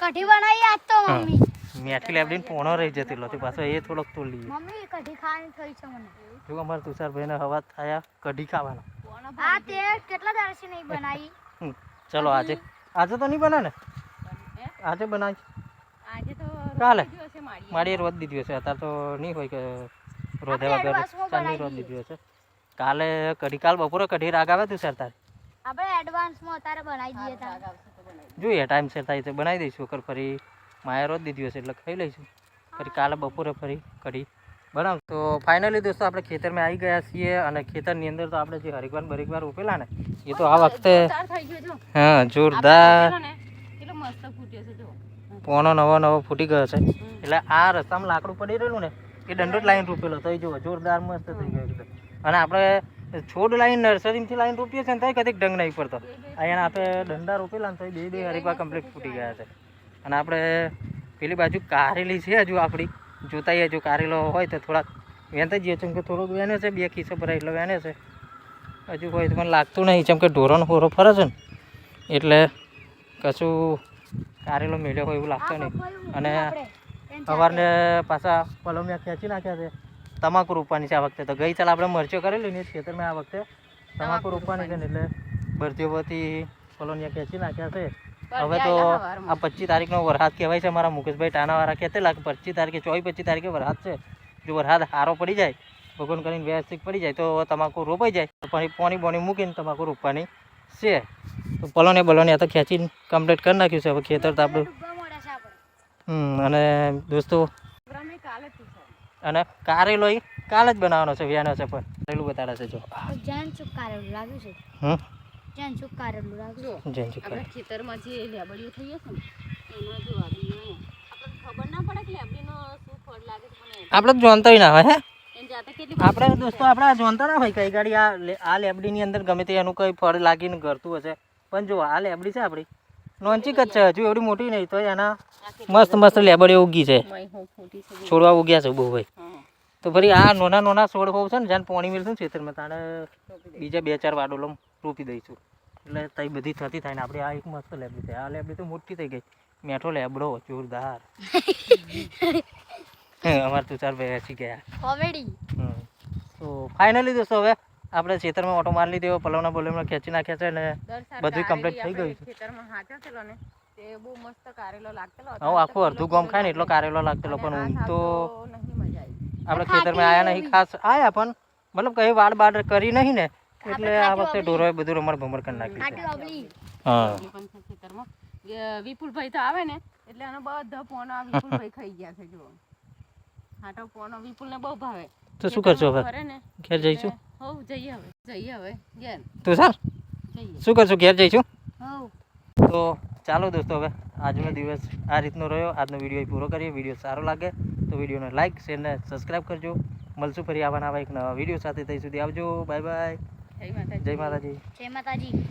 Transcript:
કઢી બનાવી આજ તો. મમ્મી. મેથી લેબડીને પોણો રહી જતી લો પાછો એ થોડોક તો લઈએ મમ્મી કઢી ખાવાની થઈ છે મને. જો અમારા તુષારભાઈને હવા થયા કઢી ખાવાનો. આ તે કેટલા દાડથી નહીં બનાવી? હમ, ચલો આજે. આજે તો નહીં બને ને? આજે બનાવી. આજે તો કાલે? દિવસે મારી રોજ દીધી હશે. અત્યારે તો નહીં હોય કે રોધે વગર ચાંદની રોજ દીધી હશે. કાલે કઢી કાલ બપોરે કઢી રાગ આવે તું સર તારે? આપણે એડવાન્સમાં અત્યારે બનાવી દઈએ તારે. જોઈએ ટાઈમ સેટ થાય તો બનાવી દઈશું વગર ફરી. માયા રોજ દીધી હશે એટલે ખાઈ લઈશું. ફરી કાલે બપોરે ફરી કઢી બનાવ. તો ફાઇનલી દોસ્તો આપણે ખેતરમાં આવી ગયા છીએ અને ખેતરની અંદર તો આપણે જે હરિકવાર બરિકવાર રોપેલા ને એ તો આ વખતે હા જોરદાર. પોનો નવો નવો ફૂટી ગયો છે. એટલે આ રસ્તામાં લાકડું પડી રહેલું ને એ દંડોટ લાઈન રોપેલો તો એ જુઓ જોરદાર મસ્ત થઈ ગયો અને આપણે છોડ લાઈન નર્સરીમાંથી લાઈન રોપીએ છીએ ને તોય કદીક ડંગ નહીં પડતો. અહીંયા આપણે દંડા રોપેલા ને તો બે બે હરીફા કમ્પ્લીટ ફૂટી ગયા છે. અને આપણે પેલી બાજુ કારેલી છે હજુ આપણી. જોતાઈએ જો કારેલો હોય તો થોડાક વેંત જઈએ છીએ કે થોડોક વહેને છે બે ખીસો ભરાય એટલે વહેને છે. હજુ હોય તો મને લાગતું નહીં. જેમ કે ઢોરોનો હોરો ફરે છે ને એટલે કશું કારેલો મેળ્યો હોય એવું લાગતું નહીં. અને સવારને પાછા પલમિયા ખેંચી નાખ્યા છે. તમાકુ રોપવાની છે આ વખતે. તો ગઈ ચાલ આપણે મરચો કરેલી ને ખેતરમાં આ વખતે તમાકુ રોપવાની છે ને એટલે બરતીઓથી કોલોનિયા ખેંચી નાખ્યા છે. હવે તો આ પચીસ તારીખનો વરસાદ કહેવાય છે મારા મુકેશભાઈ ટાણાવાળા કહેતે લાગે પચીસ તારીખે ચોવીસ પચીસ તારીખે વરસાદ છે. જો વરસાદ સારો પડી જાય ભગવાન કરીને વ્યવસ્થિત પડી જાય તો તમાકુ રોપાઈ જાય. પછી પોણી બોણી મૂકીને તમાકુ રોપવાની છે. તો પલોને બલોને આ તો ખેંચીને કમ્પ્લીટ કરી નાખ્યું છે. હવે ખેતર તો આપણું હમ અને દોસ્તો કાલે અને કારેલો એ કાલે જ બનાવવાનો છે વ્યાનો છે પણ. કારેલું બતાડે છે જો. જેન ચૂક કારેલું લાગ્યું છે. હમ? જેન ચૂક કારેલું લાગ્યું જો જૈન જી આપણા ખેતરમાં જે લેબડીઓ થઈ હશે ને એમાં જો આવી આપણે ખબર ના પડે કે લેબડીનો શું ફળ લાગે છે પણ આપણે તો જોનતા ના હોય હે? જાતે આપણે દોસ્તો આપણે આ જોનતા ના હોય કઈ ગાડી આ લે- આ લેબડીની અંદર ગમે તે એનું કઈ ફળ લાગીને કરતું હશે. પણ જો આ લેબડી છે આપણી. નોંચીક જ છે હજુ એવડી મોટી નહીં તો એના મસ્ત મસ્ત લેબડીઓ ઉગી છે. છોડવા ઉગ્યા છે બહુ ભાઈ. તો ફરી આ નાના નાના છોડ હોવ છે ને જ્યાં પાણી મેળશું ખેતરમાં તાણે બીજા બે ચાર વાડોલો રોપી દઈશું. એટલે તઈ બધી થતી થાય ને આપણે આ એક મસ્ત લેબડી છે આ લેબડી તો મોટી થઈ ગઈ. મેઠો લેબડો જોરદાર. અમારે તુષાર ભાઈ હસી ગયા. કોમેડી. તો ફાઇનલી દોસ્તો હવે? આપણે ખેતરમાં ઓટો મારી લીધો પલવના બોલવના ખેંચી નાખ્યા છે અને બધું કમ્પ્લીટ થઈ ગયું છે. ખેતરમાં હાંચેલો ને તે બહુ મસ્ત કારેલો લાગતેલો આખું અડધું ગોમ ખાય ને એટલો કારેલો લાગતેલો પણ હું તો નહીં મજા આવી. આપણે ખેતરમાં આયા નહીં ખાસ આયા પણ મતલબ કઈ વાડ બાડ કરી નહીં ને એટલે આ વખતે ઢોરોએ બધું રમણ ભમણ કરી નાખ્યું હા. ખેતરમાં. વિપુલભાઈ તો આવે ને એટલે આનો બધા પોનો આ વિપુલભાઈ ખાઈ ગયા છે જો હાટો પોનો વિપુલને બહુ ભાવે. તો શું કરશો હવે? ઘેર જઈશું? હવ જઈએ હવે જઈએ હવે ઘેર. તું સર શું કરશું ઘેર જઈશું તો ચાલો દોસ્તો હવે આજનો દિવસ આ રીતનો રહ્યો. આજનો વીડિયો પૂરો કરીએ. વીડિયો સારો લાગે તો વિડીયોને લાઇક શેર ને સબસ્ક્રાઈબ કરજો. મળશું ફરી આવા એક નવા વીડિયો સાથે. ત્યાં સુધી આવજો. બાય બાય જય માતાજી. જય માતાજી. જય માતાજી.